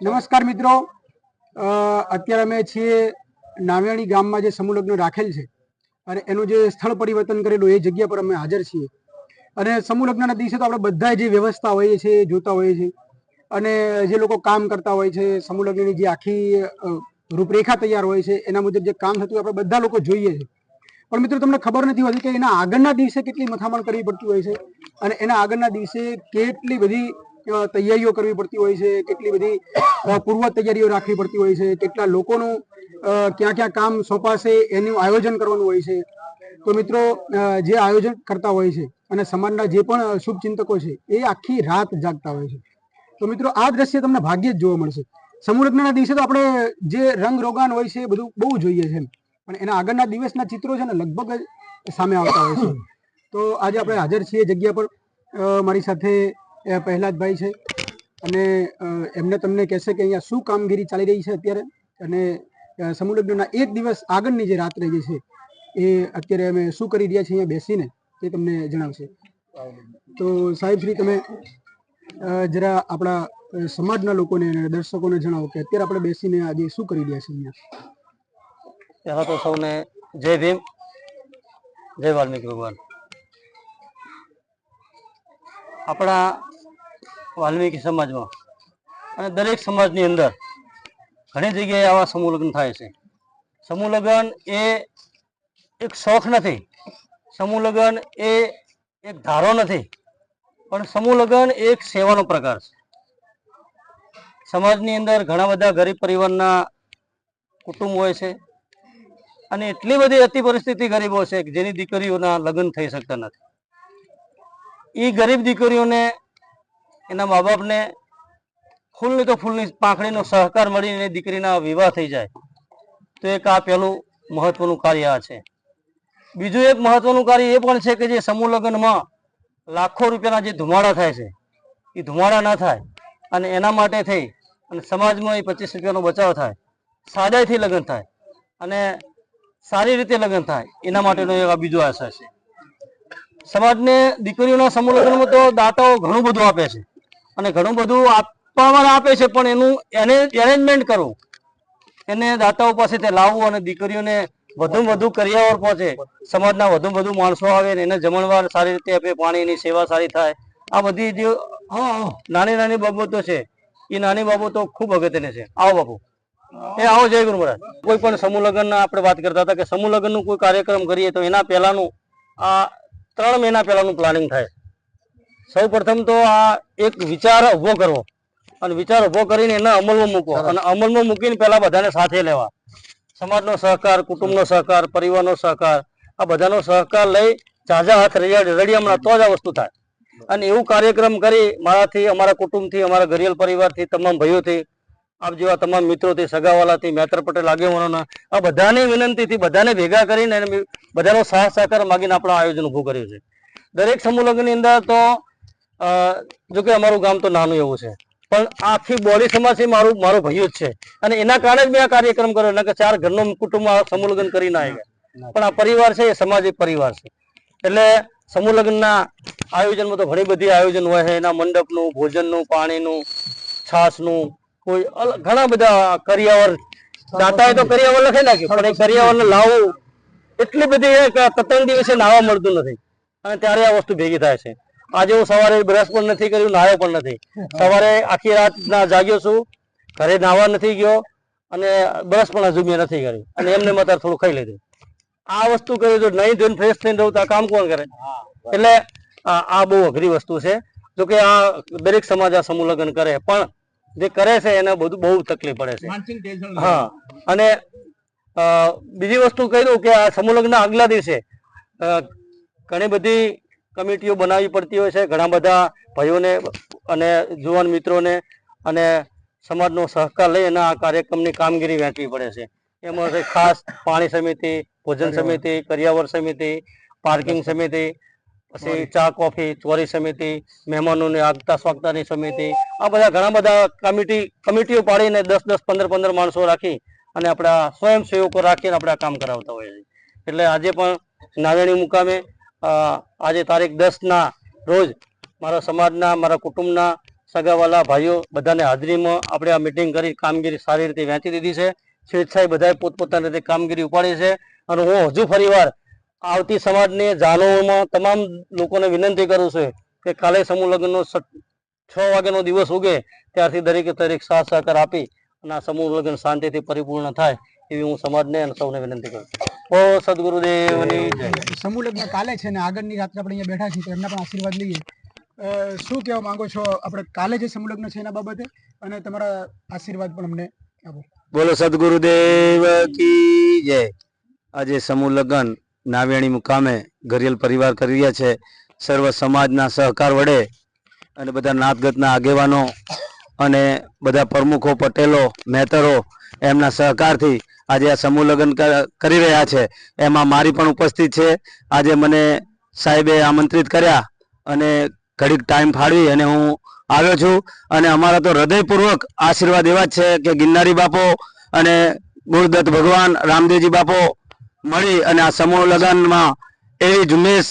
નમસ્કાર મિત્રો. અત્યારે અમે છીએ નાવ્યાણી ગામમાં જે સમૂહ રાખેલ છે. અને એનું જે સ્થળ પરિવર્તન કરેલું એ જગ્યા પર અમે હાજર છીએ. અને સમૂહ લગ્નના દિવસે તો આપણે બધા જે વ્યવસ્થા હોઈએ છીએ જોતા હોઈએ છીએ અને જે લોકો કામ કરતા હોય છે, સમૂહ લગ્નની જે આખી રૂપરેખા તૈયાર હોય છે, એના મુજબ જે કામ થતું આપણે બધા લોકો જોઈએ છે. પણ મિત્રો તમને ખબર નથી હોતી કે એના આગળના દિવસે કેટલી મથામણ કરવી પડતી હોય છે? અને એના આગળના દિવસે કેટલી બધી તૈયારીઓ કરવી પડતી હોય છે, કેટલી બધી પૂર્વ તૈયારીઓ રાખવી પડતી હોય છે, કેટલા લોકોનું ક્યાં ક્યાં કામ સોંપાશે એનું આયોજન કરવાનું હોય છે. તો મિત્રો જે આયોજન કરતા હોય છે અને સમાજના જે પણ શુભચિંતકો છે, એ આખી રાત જાગતા હોય છે. તો મિત્રો, આ દ્રશ્ય તમને ભાગ્યે જ જોવા મળશે. સમૂહલગ્નના દિવસે તો આપણે જે રંગ રોગાન હોય છે એ બધું બહુ જોઈએ છે પણ એના આગળના દિવસના ચિત્રો છે ને લગભગ સામે આવતા હોય છે. તો આજે આપણે હાજર છીએ જગ્યા પર. મારી સાથે અ, પ્રહલાદભાઈ છે. અને એમને તમને કહેશે કે અહીંયા શું કામગીરી ચાલી રહી છે અત્યારે? અને સમુદ્રના એક દિવસ આગળની જે રાત્રે જે છે એ અત્યારે અમે શું કરી રહ્યા છીએ અહીંયા બેસીને તે તમને જણાવશે. તો સાહેબ શ્રી તમે જરા આપણા સમાજના લોકોને દર્શકોને જણાવો કે અત્યારે આપણે બેસીને આજે શું કરી રહ્યા છીએ અહીંયા? પહેલાં તો સૌને જય ભીમ જય વાલ્મીકી ભગવાન. આપણા વાલ્મીકી સમાજમાં અને દરેક સમાજની અંદર ઘણી જગ્યાએ આવા સમૂહ લગ્ન થાય છે. સમૂહ લગ્ન એ એક શોખ નથી. સમૂહ લગ્ન એ એક ધારો નથી. પણ સમૂહ લગ્ન એ એક સેવાનો પ્રકાર છે. સમાજની અંદર ઘણા બધા ગરીબ પરિવારના કુટુંબ હોય છે અને એટલી બધી અતિ પરિસ્થિતિ ગરીબો છે કે જેની દીકરીઓના લગ્ન થઈ શકતા નથી. એ ગરીબ દીકરીઓને એના મા બાપને ફૂલની તો ફૂલની પાંખડીનો સહકાર મળીને દીકરીના વિવાહ થઈ જાય. તો એક આ પહેલું મહત્વનું કાર્ય આ છે. બીજું એક મહત્વનું કાર્ય એ પણ છે કે જે સમૂહ લગ્નમાં લાખો રૂપિયાના જે ધુમાડા થાય છે, એ ધુમાડા ના થાય અને એના માટે થઈ અને સમાજમાં એ પચીસ રૂપિયાનો બચાવ થાય, સાદાઈથી લગ્ન થાય અને સારી રીતે લગ્ન થાય, એના માટેનો એક બીજો આશા છે. સમાજને દીકરીઓના સમૂહ લગ્નમાં તો દાતાઓ ઘણું બધું આપે છે. અને ઘણું બધું આપવામાં આપે છે, પણ એનું એને એરેન્જમેન્ટ કરવું એને દાતાઓ પાસેથી લાવવું અને દીકરીઓને વધુ વધુ કરિયાવર પહોંચે. સમાજના વધુ વધુ માણસો આવે ને એને જમણવાર સારી રીતે આપે, પાણીની સેવા સારી થાય. આ બધી જે નાની નાની બાબતો છે, એ નાની બાબતો ખૂબ અગત્યની છે. આવો બાપુ. એ આવો જય ગુરુ મહારાજ. કોઈ પણ સમૂહ લગ્ન આપણે વાત કરતા હતા કે સમૂહ લગ્નનું કોઈ કાર્યક્રમ કરીએ તો એના પહેલાનું આ ત્રણ મહિના પહેલાનું પ્લાનિંગ થાય. સૌ પ્રથમ તો આ એક વિચાર ઊભો કરવો. અને વિચાર ઊભો કરીને એને અમલમાં મૂકવો. અને અમલમાં મૂકીને પહેલા બધાને સાથે લેવા. સમાજનો સહકાર કુટુંબનો સહકાર પરિવારનો સહકાર આ બધાનો સહકાર લઈ ઝાઝા હાથ રડિયા રડિયામણા તો જ આ વસ્તુ થાય. અને એવું કાર્યક્રમ કરી મારાથી અમારા કુટુંબથી અમારા ઘરિયલ પરિવારથી તમામ ભાઈઓથી આપ જેવા તમામ મિત્રોથી સગાવાલાથી મેત્ર પટેલ આગેવાનોના આ બધાની વિનંતીથી બધાને ભેગા કરીને બધાનો સાથ સહકાર માગીને આપણે આયોજન ઊભું કર્યું છે. દરેક સમૂહ લગ્નની અંદર તો અ, જો કે અમારું ગામ તો નાનું એવું છે. પણ આખી બોડી સમાજથી મારું મારો ભાઈઓ જ છે. અને એના કારણે જ મેં આ કાર્યક્રમ કર્યો એટલે કે ચાર ઘરનો કુટુંબ સમૂહ લગ્ન કરીને આવી ગયા પણ આ પરિવાર છે એ સમાજ પરિવાર છે. એટલે સમૂહ લગ્નના આયોજનમાં તો ઘણી બધી આયોજન હોય છે. એના મંડપનું ભોજનનું પાણીનું છાસનું કોઈ ઘણા બધા કરિયાવર દાતાએ તો કરિયાવર લખી નાખ્યું પણ એ કરિયાવરને લાવવું એટલી બધી પતંગ દિવસે નાવા મળતું નથી. અને ત્યારે આ વસ્તુ ભેગી થાય છે. આજે હું સવારે બ્રશ પણ નથી કર્યું નાહ્યો પણ નથી. સવારે આખી રાત ના જાગ્યો છું ઘરે નાવા નથી ગયો અને બ્રશ પણ હજુ મેં નથી કર્યું અને એમને મતાર થોડું ખાઈ લીધું. આ વસ્તુ કરી તો નહીં ધોઈને ફ્રેશ થઈને રહું તો આ કામ કોણ કરે? એટલે આ આ બહુ અઘરી વસ્તુ છે. જો કે આ દરેક સમાજ આ સમૂહ લગ્ન કરે પણ જે કરે છે એને બધું બહુ તકલીફ પડે છે. હા અને બીજી વસ્તુ કહી દઉં કે આ સમૂહ લગ્ન આગલા દિવસે ઘણી બધી કમિટીઓ બનાવવી પડતી હોય છે. ઘણા બધા ભાઈઓને અને જુવાન મિત્રોને અને સમાજનો સહકાર લઈ અને આ કાર્યક્રમની કામગીરી વહેંચવી પડે છે. એમાં છે ખાસ પાણી સમિતિ ભોજન સમિતિ કરિયાવર સમિતિ પાર્કિંગ સમિતિ પછી ચા કોફી ચોરી સમિતિ મહેમાનોને આગતા સ્વાગતાની સમિતિ આ બધા ઘણા બધા કમિટી કમિટીઓ પાડીને દસ દસ પંદર પંદર માણસો રાખી અને આપણા સ્વયંસેવકો રાખીને આપણે કામ કરાવતા હોઈએ છીએ એટલે આજે પણ નાવેણી મુકામે આજે તારીખ દસના રોજ મારા સમાજના, મારા કુટુંબના સગાવાલા, ભાઈઓ બધાને હાજરીમાં આપણે આ મિટિંગ કરી, કામગીરી સારી રીતે વહેંચી દીધી છે. સ્વેચ્છાએ બધાએ પોતપોતાની રીતે કામગીરી ઉપાડી છે. અને હું હજુ ફરીવાર આવતી સમાજની જાનોમાં તમામ લોકોને વિનંતી કરું છું કે કાલે સમૂહ લગ્નનો છ વાગ્યાનો દિવસ ઉગે ત્યારથી દરેકે દરેક સાથ સહકાર આપી અને આ સમૂહ લગ્ન શાંતિથી પરિપૂર્ણ થાય એવી હું સમાજને અને સૌને વિનંતી કરું છું. ઓ સદગુરુદેવની જય. સમૂહ લગ્ન કાલે છે ને આગળની રાત્રે આપણે અહીંયા બેઠા છીએ તો એમના પણ આશીર્વાદ લઈએ. શું કહેવા માંગો છો? આપણે કાલે જે સમૂહ લગ્ન છે એના બાબતે અને તમારા આશીર્વાદ પણ અમને આપો. બોલો સદગુરુદેવ કી જય. આજે સમૂહ લગ્ન નાવ્યાણી મુકામે ઘરિયલ પરિવાર કરી રહ્યા છે. સર્વ સમાજના સહકાર વડે અને બધા નાતગતના આગેવાનો અને બધા પ્રમુખો પટેલો મહેતરો એમના સહકારથી આજે આ સમૂહ લગ્ન કરી રહ્યા છે. એમાં મારી પણ ઉપસ્થિત છે. આજે મને સાહેબે આમંત્રિત કર્યા અને ઘડીક ટાઈમ ફાળવી અને હું આવ્યો છું. અને અમારા તો હૃદયપૂર્વક આશીર્વાદ એવા જ છે કે ગિરનારી બાપો અને ગુરુદત્ત ભગવાન રામદેવજી બાપો મળી અને આ સમૂહ લગ્નમાં એવી ઝુંબેશ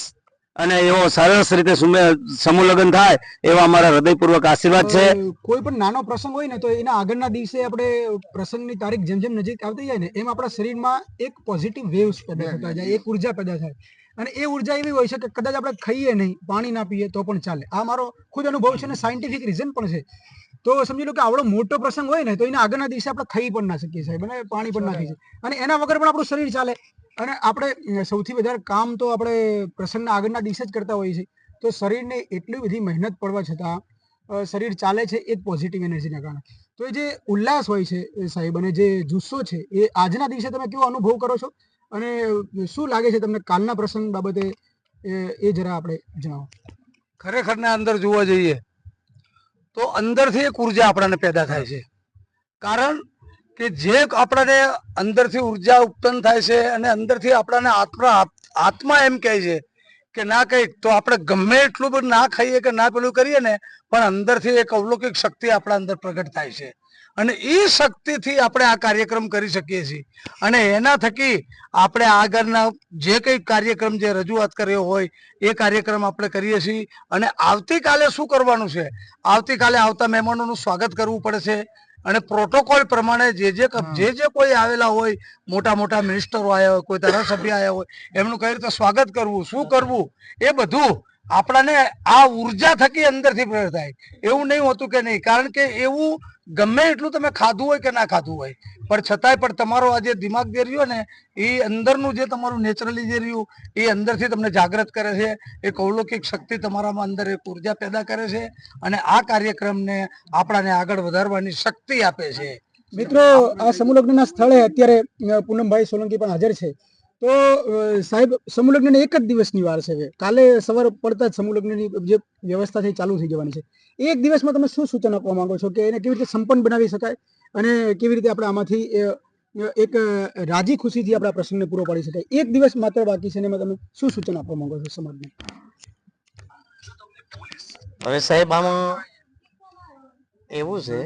અને એવો સરસ રીતે સુમે- સમૂહ લગ્ન થાય એવા અમારા હૃદયપૂર્વક આશીર્વાદ છે. કોઈ પણ નાનો પ્રસંગ હોય ને તો એના આગળના દિવસે આપણે પ્રસંગની તારીખ જેમ જેમ નજીક આવતી જાય ને એમ આપણા શરીરમાં એક પોઝિટિવ વેવ્સ પેદા થતા જાય એક ઊર્જા પેદા થાય. અને એ ઊર્જા એવી હોય છે કે કદાચ આપણે ખાઈએ નહીં પાણી ના પીએ તો પણ ચાલે. આ મારો ખુદ અનુભવ છે અને સાયન્ટિફિક રીઝન પણ છે. તો સમજી લો કે આવડો મોટો પ્રસંગ હોય ને તો એના આગળના દિવસે આપણે ખાઈ પણ ના શકીએ સાહેબ અને પાણી પણ ના શકીએ. અને એના વગર પણ આપણું શરીર ચાલે. અને આપણે સૌથી વધારે કામ તો આપણે પ્રસંગના આગળના દિવસે જ કરતા હોઈએ છીએ. તો શરીરને એટલી બધી મહેનત પડવા છતાં શરીર ચાલે છે એક પોઝિટિવ એનર્જીના કારણે. તો એ જે ઉલ્લાસ હોય છે એ સાહેબ અને જે જુસ્સો છે એ આજના દિવસે તમે કેવો અનુભવ કરો છો? અને શું લાગે છે તમને કાલના પ્રસંગ બાબતે? એ એ જરા આપણે જણાવો. ખરેખરના અંદર જોવા જઈએ તો અંદરથી એક ઊર્જા આપણાને પેદા થાય છે. કારણ કે જે આપણને અંદરથી ઊર્જા ઉત્પન્ન થાય છે અને અંદરથી આપણાને આત્મા આત્મા એમ કહે છે કે ના કંઈક, તો આપણે ગમે એટલું બધું ના ખાઈએ કે ના પેલું કરીએ ને, પણ અંદરથી એક અવલૌકિક શક્તિ આપણા અંદર પ્રગટ થાય છે. અને એ શક્તિથી આપણે આ કાર્યક્રમ કરી શકીએ છીએ. અને એના થકી આપણે આગળના જે કંઈ કાર્યક્રમ જે રજૂઆત કર્યો હોય એ કાર્યક્રમ આપણે કરીએ છીએ. અને આવતીકાલે શું કરવાનું છે? આવતીકાલે આવતા મહેમાનોનું સ્વાગત કરવું પડે છે. અને પ્રોટોકોલ પ્રમાણે જે જે જે જે કોઈ આવેલા હોય મોટા મોટા મિનિસ્ટરો આવ્યા હોય કોઈ ધારાસભ્ય આવ્યા હોય એમનું કઈ રીતે સ્વાગત કરવું શું કરવું એ બધું આપણાને આ ઊર્જા થકી અંદરથી પ્રેર થાય. એવું નહીં હોતું કે નહીં. કારણ કે એવું ગમે એટલું તમે ખાધું હોય કે ના ખાધું હોય. પણ છતાંય પણ તમારો આ જે દિમાગ જે રહ્યો ને, એ અંદરનું જે તમારું નેચરલી જે રહ્યું, એ અંદરથી તમને જાગૃત કરે છે. એક અવલૌકિક શક્તિ તમારામાં અંદર એક ઊર્જા પેદા કરે છે અને આ કાર્યક્રમને આપણાને આગળ વધારવાની શક્તિ આપે છે. મિત્રો, આ સમૂહ સ્થળે અત્યારે પૂનમભાઈ સોલંકી પણ હાજર છે. તો સાહેબ સમૂહલગ્નને એક જ દિવસની વાર છે કાલે સવાર પડતા જ સમૂહલગ્નની જે વ્યવસ્થા છે ચાલુ થઈ જવાની છે. એક દિવસમાં તમે શું સૂચન આપવા માંગો છો કે એને કેવી રીતે સંપન્ન બનાવી શકાય અને કેવી રીતે આપણે આમાંથી એક રાજી ખુશીથી આપણા પ્રસંગને પૂરો પાડી શકાય? એક દિવસ માત્ર બાકી છે એમાં તમે શું સૂચન આપવા માંગો છો સમાજને? હવે સાહેબ આમાં એવું છે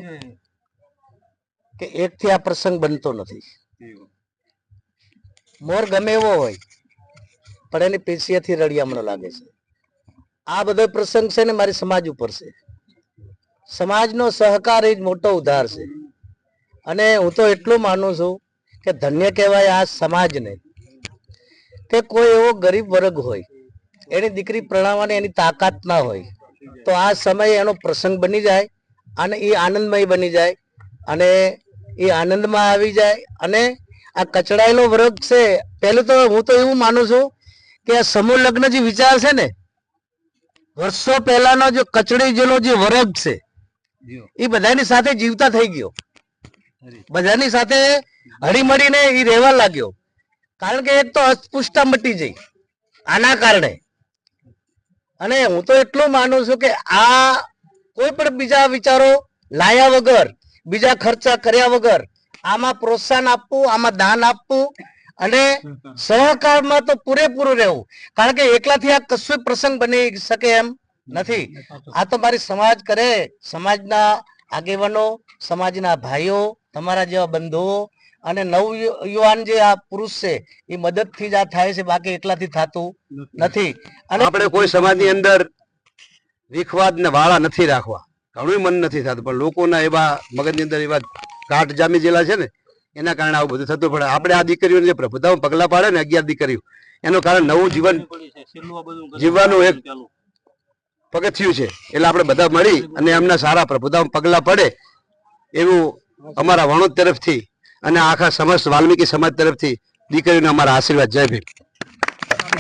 કે એકથી આ પ્રસંગ બનતો નથી. મોર ગમે એવો હોય, પણ એની પેશિયાથી રળિયામણો લાગે છે. આ બધો પ્રસંગ છે ને મારી સમાજ ઉપર છે. સમાજનો સહકાર એ જ મોટો ઉધાર છે. અને હું તો એટલું માનું છું કે ધન્ય કહેવાય આ સમાજને કે કોઈ એવો ગરીબ વર્ગ હોય, એની દીકરી પ્રણાવવાની એની તાકાત ના હોય, તો આ સમય એનો પ્રસંગ બની જાય અને એ આનંદમય બની જાય અને એ આનંદમાં આવી જાય અને આ કચડાયેલો વર્ગ છે. પહેલું તો હું તો એવું માનું છું કે આ સમૂહ લગ્ન જે વિચાર છે ને વર્ષો પહેલાનો જે કચડી જેલો જે વર્ગ છે એ બધાની સાથે જીવતા થઈ ગયો. બધાની સાથે હળીમળીને એ રહેવા લાગ્યો. કારણ કે એક તો અસ્પૃષ્ટતા મટી જઈ આના કારણે. અને હું તો એટલું માનું છું કે આ કોઈ પણ બીજા વિચારો લાયા વગર બીજા ખર્ચા કર્યા વગર આમાં પ્રોત્સાહન આપવું આમાં દાન આપવું અને સહકારમાં તો પૂરેપૂરું રહેવું. કારણ કે એકલાથી આ કશું પ્રસંગ બની શકે એમ નથી. આ તો મારી સમાજ કરે સમાજના આગેવાનો સમાજના ભાઈઓ તમારા જેવા બંધુઓ અને નવ યુવાન જે આ પુરુષ છે એ મદદથી જ આ થાય છે બાકી એકલાથી થતું નથી. અને આપણે કોઈ સમાજની અંદર રીખવાદ ને વાળા નથી રાખવા. ઘણું મન નથી થતું પણ લોકોના એવા મગજની અંદર એવા ઘાટ જામી જેલા છે ને, એના કારણે આવું બધું થતું પડે આપણે આ દીકરીઓને જે પ્રભુતામાં પગલા પાડે ને અગિયાર દીકરીઓ, એનું કારણ નવું જીવન જીવવાનું એક પગથિયું છે. એટલે આપણે બધા મળી અને એમના સારા પ્રભુતામાં પગલા પડે એવું અમારા વણોદ તરફથી અને આખા સમસ્ત વાલ્મીકી સમાજ તરફથી દીકરીઓને અમારા આશીર્વાદ. જય ભીમ.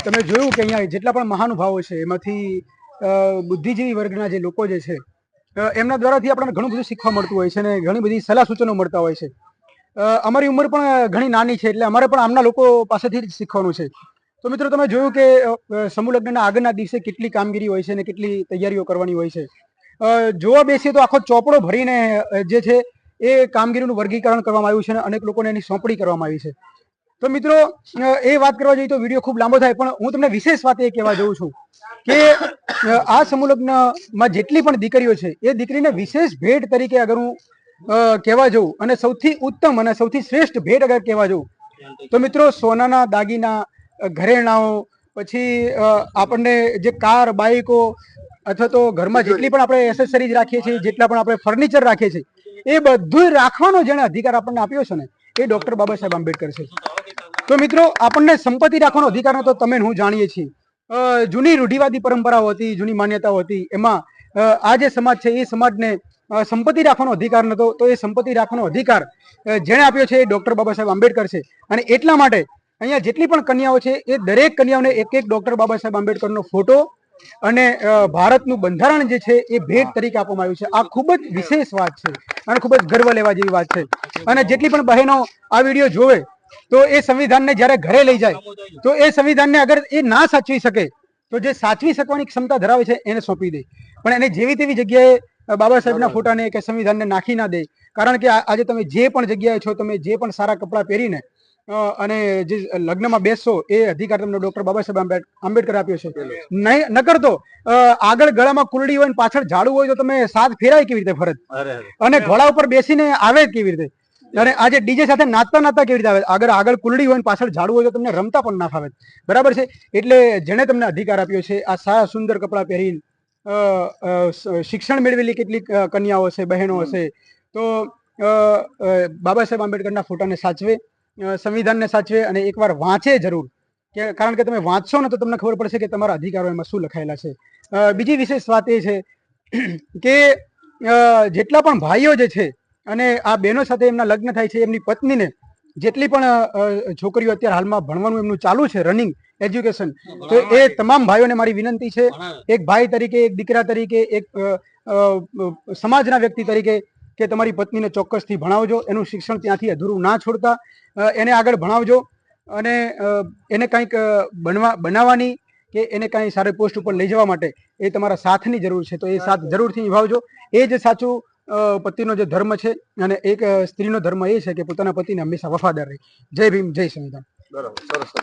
તમે જોયું કે અહીંયા જેટલા પણ મહાનુભાવો છે, એમાંથી બુદ્ધિજીવી વર્ગના જે લોકો જે છે એમના દ્વારાથી આપણને ઘણું બધું શીખવા મળતું હોય છે અને ઘણી બધી સલાહ સૂચનો મળતા હોય છે. અમારી ઉંમર પણ ઘણી નાની છે એટલે અમારે પણ આમના લોકો પાસેથી જ શીખવાનું છે. તો મિત્રો તમે જોયું કે સમૂહ લગ્નના આગળના દિવસે કેટલી કામગીરી હોય છે અને કેટલી તૈયારીઓ કરવાની હોય છે. જોવા બેસીએ તો આખો ચોપડો ભરીને જે છે એ કામગીરીનું વર્ગીકરણ કરવામાં આવ્યું છે અને અનેક લોકોને એની સોંપણી કરવામાં આવી છે. તો મિત્રો એ વાત કરવા જોઈએ તો વીડિયો ખૂબ લાંબો થાય, પણ હું તમને વિશેષ વાત એ કહેવા જઉં છું કે આ સમૂહ લગ્નમાં જેટલી પણ દીકરીઓ છે, એ દીકરીને વિશેષ ભેટ તરીકે અગર હું કહેવા જઉં, અને સૌથી ઉત્તમ અને સૌથી શ્રેષ્ઠ ભેટ અગર કહેવા જઉં, તો મિત્રો સોનાના દાગીના ઘરેણાઓ, પછી આપણને જે કાર, બાઈકો, અથવા તો ઘરમાં જેટલી પણ આપણે એસેસરીઝ રાખીએ છીએ, જેટલા પણ આપણે ફર્નિચર રાખીએ છીએ, એ બધું રાખવાનો જેણે અધિકાર આપણને આપ્યો છે ને, એ ડોક્ટર બાબા સાહેબ આંબેડકર છે. તો મિત્રો, આપણને સંપત્તિ રાખવાનો અધિકાર તો તમે હું જાણીએ છીએ. જૂની રૂઢિવાદી પરંપરાઓ હતી, જૂની માન્યતાઓ હતી, એમાં આ જે સમાજ છે, એ સમાજને સંપત્તિ રાખવાનો અધિકાર નતો તો એ સંપત્તિ રાખવાનો અધિકાર જેણે આપ્યો છે એ ડોક્ટર બાબા સાહેબ આંબેડકર છે. અને એટલા માટે, અહીંયા જેટલી પણ કન્યાઓ છે, એ દરેક કન્યાઓને એક એક ડોક્ટર બાબા સાહેબ આંબેડકરનો ફોટો અને ભારતનું બંધારણ જે છે, એ ભેટ તરીકે આપવામાં આવ્યું છે. આ ખૂબ જ વિશેષ વાત છે અને ખૂબ જ ગર્વ લેવા જેવી વાત છે. અને જેટલી પણ બહેનો આ વીડિયો જોવે તો એ સંવિધાનને જ્યારે ઘરે લઈ જાય તો એ સંવિધાનને અગર એ ના સાચવી શકે તો જે સાચવી શકવાની ક્ષમતા ધરાવે છે એને સોંપી દે. પણ એને જેવી તેવી જગ્યાએ બાબા સાહેબના ફોટાને કે સંવિધાનને નાખી ના દે કારણ કે આજે તમે જે પણ જગ્યાએ છો તમે જે પણ સારા કપડાં પહેરીને અને જે લગ્નમાં બેસશો એ અધિકાર તમને ડોક્ટર બાબા સાહેબ આંબેડ- આંબેડકર આપ્યો છે. નહીં નકર તો આગળ ગળામાં કુલડી હોય ને પાછળ ઝાડુ હોય તો તમે સાત ફેરાય કેવી રીતે ફરજ? અને ઘોડા ઉપર બેસીને આવે કેવી રીતે? અને આજે ડીજે સાથે નાચતા નાચતા કેવી રીતે આવે? આગળ આગળ કુલડી હોય ને પાછળ ઝાડવું હોય તો તમને રમતા પણ ના ફાવે. બરાબર છે? એટલે જેણે તમને અધિકાર આપ્યો છે આ સારા સુંદર કપડાં પહેરીને શિક્ષણ મેળવેલી કેટલીક કન્યાઓ હશે બહેનો હશે તો બાબા સાહેબ આંબેડકરના ફોટાને સાચવે સંવિધાનને સાચવે અને એકવાર વાંચે જરૂર. કે કારણ કે તમે વાંચશો ને તો તમને ખબર પડશે કે તમારા અધિકારો એમાં શું લખાયેલા છે. બીજી વિશેષ વાત એ છે કે જેટલા પણ ભાઈઓ જે છે અને આ બહેનો સાથે એમના લગ્ન થાય છે એમની પત્નીને જેટલી પણ છોકરીઓ અત્યારે હાલમાં ભણવાનું એમનું ચાલુ છે રનિંગ એજ્યુકેશન તો એ તમામ ભાઈઓને મારી વિનંતી છે એક ભાઈ તરીકે એક દીકરા તરીકે એક સમાજના વ્યક્તિ તરીકે કે તમારી પત્નીને ચોક્કસથી ભણાવજો એનું શિક્ષણ ત્યાંથી અધૂરું ના છોડતા એને આગળ ભણાવજો અને એને કંઈક બનવા બનાવવાની કે એને કાંઈ સારી પોસ્ટ ઉપર લઈ જવા માટે એ તમારા સાથની જરૂર છે તો એ સાથ જરૂરથી નિભાવજો. એ જ સાચું પતિનો જે ધર્મ છે અને એક સ્ત્રીનો ધર્મ એ છે કે પોતાના પતિને હંમેશા વફાદાર રહે. જય ભીમ જય સંવિધાન. બરાબર સરસ સરસ.